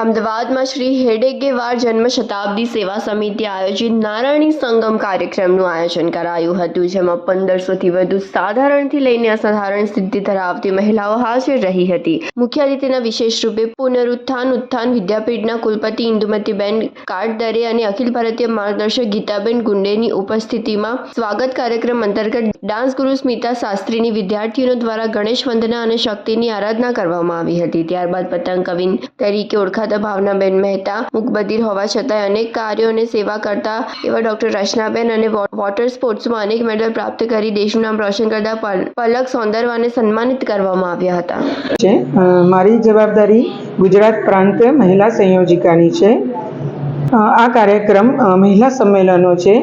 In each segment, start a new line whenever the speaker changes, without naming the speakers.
અમદાવાદમાં શ્રી હેડેગેવાર જન્મ શતાબ્દી સેવા સમિતિ આયોજિત નારાયણી સંગમ કાર્યક્રમનું આયોજન કરાયું હતું, જેમાં પંદરસોથી વધુ સાધારણથી લઈને અસાધારણ સિદ્ધિ ધરાવતી મહિલાઓ હાજર રહી હતી. મુખ્ય અતિથિના વિશેષ રૂપે પુનરુત્થાન ઉત્થાન વિદ્યાપીઠના કુલપતિ ઇન્દુમતીબેન કાટદરે અને અખિલ ભારતીય માર્ગદર્શક ગીતાબેન ગુંડેની ઉપસ્થિતિમાં સ્વાગત કાર્યક્રમ અંતર્ગત ડાન્સ ગુરુ સ્મિતા શાસ્ત્રીની વિદ્યાર્થીઓ દ્વારા ગણેશ વંદના અને શક્તિની આરાધના કરવામાં આવી હતી. ત્યારબાદ પતંગ કવિન તરીકે ઓળખાતા ભાવનાબેન મહેતા મૂકબધિર હોવા છતાંય અનેક કાર્યો અને સેવા કરતા એવા ડોક્ટર રચનાબેન અને વોટર સ્પોર્ટ્સમાં અનેક મેડલ પ્રાપ્ત કરી દેશનું નામ રોશન કરતા પલક સૌંદરવાને સન્માનિત કરવામાં આવ્યા હતા.
મારી જવાબદારી ગુજરાત પ્રાંત મહિલા સંયોજિકાની છે. આ કાર્યક્રમ મહિલા સંમેલનો છે.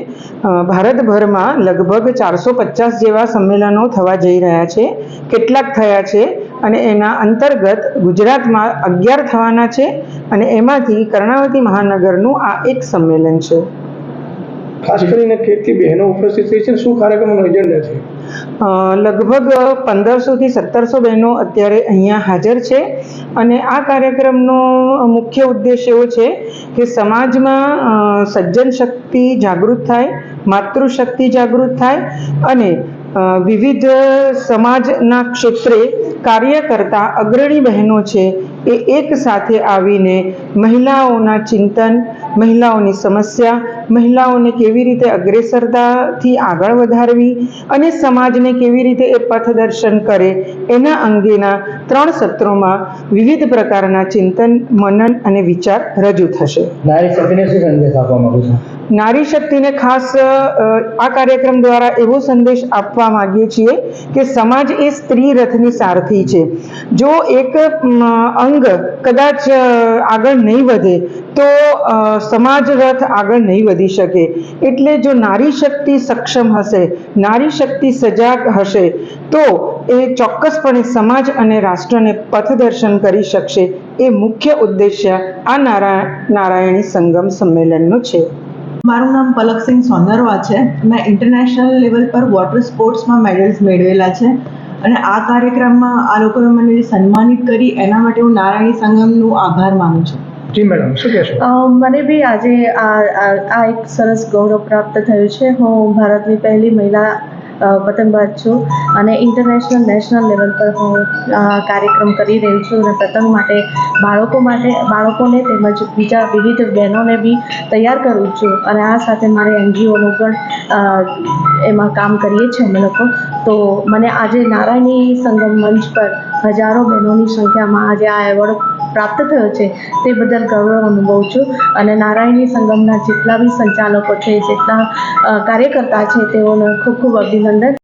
ભારતભરમાં લગભગ ચારસો પચાસ જેવા સંમેલનો થવા જઈ રહ્યા છે. કેટલાક થયા છે અને એના અંતર્ગત ગુજરાતમાં અગિયાર થવાના છે અને એમાંથી કર્ણાવતી મહાનગરનું આ એક સંમેલન છે.
ખાસ કરીને કેટલી બહેનો ઉપસ્થિત થઈ છે શું કાર્યક્રમનો એજન્ડા છે?
લગભગ પંદરસોથી સત્તરસો બહેનો અત્યારે અહીંયા હાજર છે અને આ કાર્યક્રમનો મુખ્ય ઉદ્દેશ એવો છે કે સમાજમાં સજ્જન શક્તિ જાગૃત થાય માતૃશક્તિ જાગૃત થાય અને વિવિધ સમાજના ક્ષેત્રે કાર્ય કરતા અગ્રણી બહેનો છે એ એક સાથે આવીને મહિલાઓના ચિંતન, મહિલાઓની સમસ્યા, મહિલાઓને કેવી રીતે અગ્રેસરતાથી આગળ વધારવી અને સમાજને કેવી રીતે એ પથદર્શન કરે એના અંગેના ત્રણ સત્રોમાં વિવિધ પ્રકારના ચિંતન, મનન અને વિચાર રજૂ થશે.
નારી શક્તિને શું સંદેશ આપવા માંગુ છું?
નારી શક્તિને ખાસ આ કાર્યક્રમ દ્વારા એવો સંદેશ આપવા માંગીએ છીએ કે સમાજ એ સ્ત્રી રથની સારથી છે. જો એક અંગ કદાચ આગળ નહીં વધે, તો સમાજ રથ આગળ નહીં વધી શકે. એટલે જો નારી શક્તિ સક્ષમ હશે નારી શક્તિ સજાગ હશે, તો એ ચોક્કસપણે સમાજ અને રાષ્ટ્રને પથદર્શન કરી શકશે. એ મુખ્ય ઉદ્દેશ્ય આ નારા, નારાયણી સંગમ સંમેલનનો છે.
મારું નામ પલકસિંહ સોનરવા છે. મેં ઇન્ટરનેશનલ લેવલ પર વોટર સ્પોર્ટ્સમાં મેડલ્સ મેળવેલા છે. અને આ કાર્યક્રમમાં આ લોકોએ મને સન્માનિત કરી એના માટે હું નારાયણી સંગમનું આભાર માનું છું.
જી મેડમ શું કહેશો?
મને બી આજે આ આ એક સરસ ગૌરવ પ્રાપ્ત થયું છે. હું ભારતની પહેલી મહિલા પતંગબાજ છું અને ઇન્ટરનેશનલ નેશનલ લેવલ પર હું કાર્યક્રમ કરી રહી છું અને પતંગ માટે, બાળકો માટે, બાળકોને તેમજ બીજા વિવિધ બહેનોને બી તૈયાર કરું છું. અને આ સાથે મારે એનજીઓનું પણ એમાં કામ કરીએ છીએ અમે લોકો. તો મને આજે નારાયણી સંગમ મંચ પર હજારો બહેનોની સંખ્યામાં આજે આ એવોર્ડ પ્રાપ્ત થયો છે, તે બદલ ગૌરવ અનુભવું છું. અને નારાયણી સંગમના જેટલા બી સંચાલકો છે, જેટલા કાર્યકર્તા છે, તેઓને ખૂબ ખૂબ અભિનંદન.